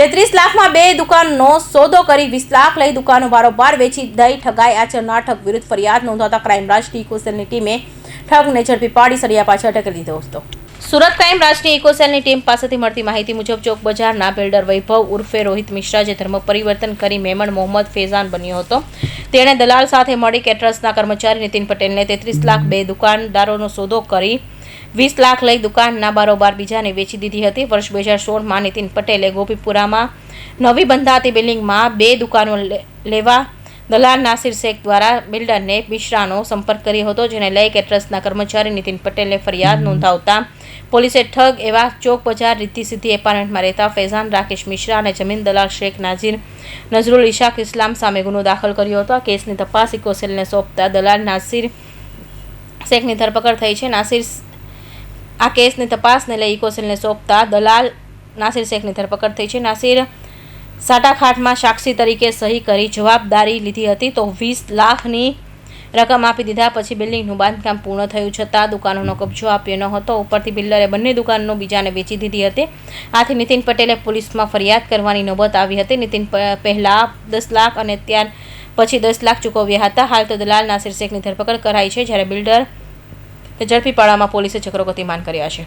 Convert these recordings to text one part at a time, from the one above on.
તેત્રીસ લાખમાં બે દુકાનનો સોદો કરી વીસ લાખ લઈ દુકાનો બારોબાર વેચી દઈ ઠગાઈ. આચરનાર ઠગ વિરુદ્ધ ફરિયાદ નોંધાતા ક્રાઇમ બ્રાન્ચની ઇકોસેલની ટીમે ઠગને ઝડપી પાડી સળિયા પાછળ અટકી લીધો હતો. સુરત ક્રાઇમ બ્રાન્ચની ઇકોસેલની ટીમ પાસેથી મળતી માહિતી મુજબ ચોક બજારના બિલ્ડર વૈભવ ઉર્ફે રોહિત મિશ્રા જે ધર્મ પરિવર્તન કરી મેમણ મોહમ્મદ ફેઝાન બન્યો હતો. તેણે દલાલ સાથે મળી કેટરર્સના કર્મચારી નીતિન પટેલને તેત્રીસ લાખ બે દુકાનદારોનો સોદો કરી વીસ લાખ લઈ દુકાનના બારોબાર બીજાને વેચી દીધી હતી. વર્ષ બે હજાર સોળમાં નીતિન પટેલે ગોપીપુરામાં નવી બંધાતી બિલ્ડિંગમાં બે દુકાનો લેવા દલાલ નાસિર શેખ દ્વારા બિલ્ડરને મિશ્રાનો સંપર્ક કર્યો હતો, જેને લઈ કેટરર્સના કર્મચારી નીતિન પટેલે ફરિયાદ નોંધાવતા પોલીસે ઠગ એવા ચોક બજાર, રીતિ સીધી એપાર્ટમેન્ટમાં રહેતા ફૈઝાન રાકેશ મિશ્રા અને જમીન દલાલ શેખ નાઝીર નઝરુલ ઇશાક ઇસ્લામ સામે ગુનો દાખલ કર્યો હતો. આ કેસની તપાસ ઇકોસેલને સોંપતા દલાલ નાસિર શેખની ધરપકડ થઈ છે. નાસિર આ કેસની તપાસને લઈ ઇકોસેલને સોંપતા દલાલ નાસિર શેખની ધરપકડ થઈ છે. નાસિર સાટાખાટમાં સાક્ષી તરીકે સહી કરી જવાબદારી લીધી હતી તો વીસ લાખની રકમ આપી દીધા પછી બિલ્ડિંગનું બાંધકામ પૂર્ણ થયું છતાં દુકાનોનો કબજો આપ્યો ન હતો. ઉપરથી બિલ્ડરે બંને દુકાનો બીજાને વેચી દીધી હતી. આથી નીતિન પટેલે પોલીસમાં ફરિયાદ કરવાની નોબત આવી હતી. નીતિન પહેલાં દસ લાખ અને ત્યાર પછી દસ લાખ ચૂકવ્યા હતા. હાલ તો દલાલ નાસિર શેખની ધરપકડ કરાઈ છે. જ્યારે બિલ્ડર ઝડપી પાડવામાં પોલીસે ચક્રો ગતિમાન કર્યા છે?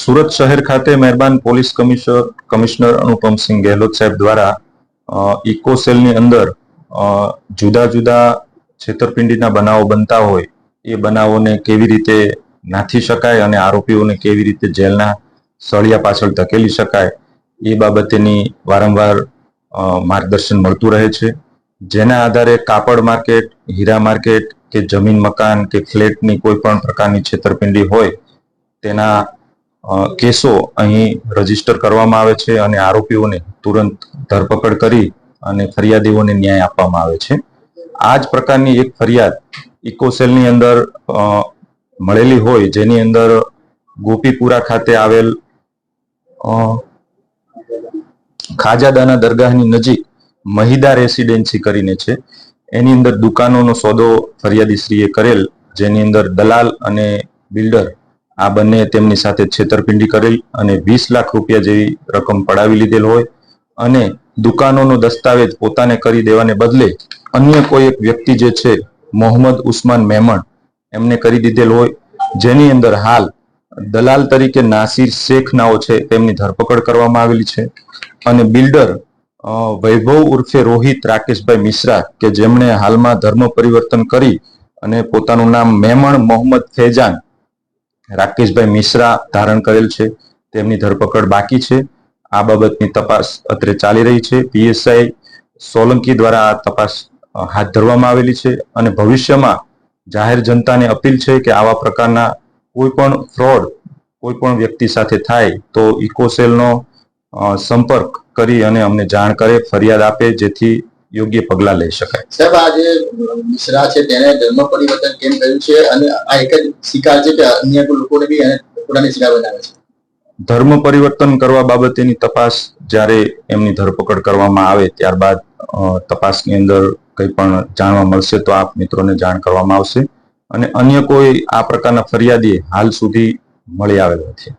સુરત શહેર ખાતે મહેરબાન police commissioner commissioner Anupamsinh Gehlot સાહેબ દ્વારા ઇકો સેલની અંદર જુદા જુદા છેતરપિંડીના બનાવો બનતા હોય, એ બનાવોને કેવી રીતે નાથી શકાય અને આરોપીઓને કેવી રીતે જેલના સળિયા પાછળ ધકેલી શકાય, એ બાબતેની વારંવાર માર્ગદર્શન મળતું રહે છે. જેના આધારે કાપડ માર્કેટ, હીરા માર્કેટ કે જમીન મકાન કે ફ્લેટની કોઈ પણ પ્રકારની છેતરપિંડી હોય, તેના કેસો અહીં રજિસ્ટર કરવામાં આવે છે અને આરોપીઓને તુરંત ધરપકડ કરી અને ફરિયાદીઓને ન્યાય આપવામાં આવે છે. આ જ પ્રકારની એક ફરિયાદ ઇકોસેલની અંદર મળેલી હોય, જેની અંદર ગોપીપુરા ખાતે આવેલ ખાજાદાના દરગાહની નજીક મહિદા રેસિડેન્સી કરીને છે. એની અંદર દુકાનોનો સોદો ફરિયાદીશ્રીએ કરેલ, જેની અંદર દલાલ અને બિલ્ડર, આ બંને તેમની સાથે છેતરપિંડી કરેલ અને વીસ લાખ રૂપિયા જેવી રકમ પડાવી લીધેલ હોય અને દુકાનોનો દસ્તાવેજ પોતાને કરી દેવાને બદલે અન્ય કોઈ એક વ્યક્તિ જે છે, મોહમ્મદ ઉસ્માન મેમણ, એમને કરી દીધેલ હોય. જેની અંદર હાલ દલાલ તરીકે નાસિર શેખ નાઓ છે, તેમની ધરપકડ કરવામાં આવેલી છે અને બિલ્ડર વૈભવ ઉર્ફે રોહિત રાકેશભાઈ મિશ્રા કે જેમણે હાલમાં ધર્મ પરિવર્તન કરી અને પોતાનું નામ મેમણ મોહમ્મદ ફેજાન રાકેશભાઈ મિશ્રા ધારણ કરેલ છે. તેમની ધરપકડ બાકી છે. આ બાબતની તપાસ અત્રે ચાલી રહી છે. પીએસઆઈ સોલંકી દ્વારા આ તપાસ હાથ ધરવામાં આવેલી છે અને ભવિષ્યમાં જાહેર જનતાને અપીલ છે કે આવા પ્રકારના કોઈ પણ ફ્રોડ કોઈ પણ વ્યક્તિ સાથે થાય તો ઇકોસેલનો સંપર્ક કરી અને અમને જાણ કરે ફરિયાદ આપે જેથી યોગ્ય પગલાં લઈ શકાય. સાહેબ આ જે મિશ્રા છે તેને ધર્મ પરિવર્તન કેમ કર્યું છે? અને આ એક જ શિકાર છે કે અન્ય લોકોને બી એને પોતાની શિકાર બનાવે છે? ધર્મ પરિવર્તન કરવા બાબતેની તપાસ જ્યારે એમની ધરપકડ કરવામાં આવે ત્યારબાદ તપાસની અંદર કંઈ પણ જાણવા મળશે તો આપ મિત્રોને જાણ કરવામાં આવશે. અને અન્ય કોઈ આ પ્રકારના ફરિયાદી હાલ સુધી મળી આવેલ નથી.